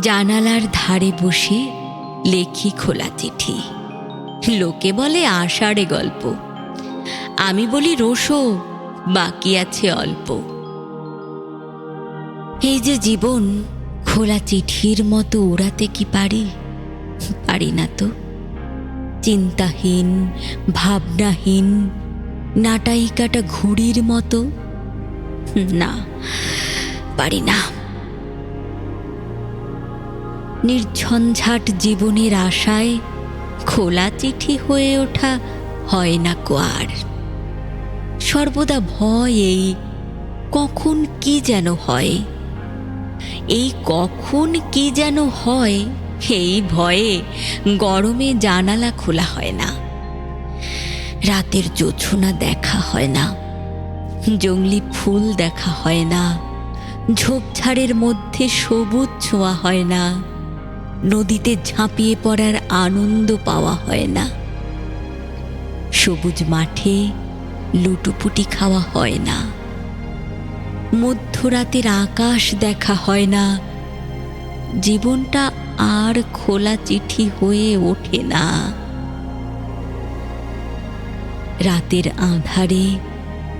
জানালার ধারে বসে লেখি খোলা চিঠি। লোকে বলে আষাঢ়ে গল্প। আমি বলি রোসো বাকি আছে অল্প। এই যে জীবন, খোলা চিঠির মতো উড়াতে কি পারি? পারি না তো। চিন্তাহীন, ভাবনাহীন নাটাই কাটা ঘুড়ির মতো। না, পারি না। নির্ঝঞ্ঝাট জীবনের আশায় খোলা চিঠি হয়ে ওঠা হয় না কোয়ার সর্বদা ভয় এই, কখন কি যেন হয়। এই কখন কি যেন হয়, এই ভয়ে গরমে জানালা খোলা হয় না। রাতের জোছনা দেখা হয় না। জংলি ফুল দেখা হয় না। ঝোপঝাড়ের মধ্যে সবুজ ছোঁয়া হয় না। নদীতে ঝাঁপিয়ে পড়ার আনন্দ পাওয়া হয় না। সবুজ মাঠে লুটুপুটি খাওয়া হয় না। মধ্যরাতের আকাশ দেখা হয় না। জীবনটা আর খোলা চিঠি হয়ে ওঠে না। রাতের আঁধারে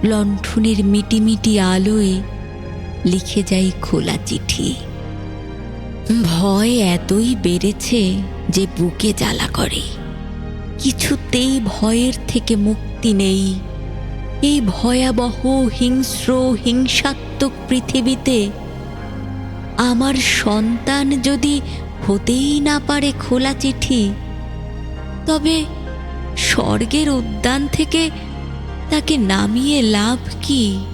লণ্ঠনের মিটিমিটি আলোয় লিখে যাই খোলা চিঠি। ভয় এতই বেড়েছে যে বুকে জ্বালা করে। কিছুতেই ভয়ের থেকে মুক্তি নেই। এই ভয়াবহ, হিংস্র, হিংসাত্মক পৃথিবীতে আমার সন্তান যদি হতেই না পারে খোলা চিঠি, তবে স্বর্গের উদ্যান থেকে তাকে নামিয়ে লাভ কি?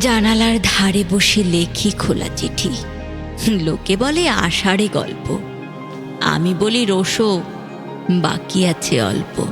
জানালার ধারে বসে লেখি খোলা চিঠি। লোকে বলে আষাঢ়ে গল্প। আমি বলি রোসো বাকি আছে অল্প।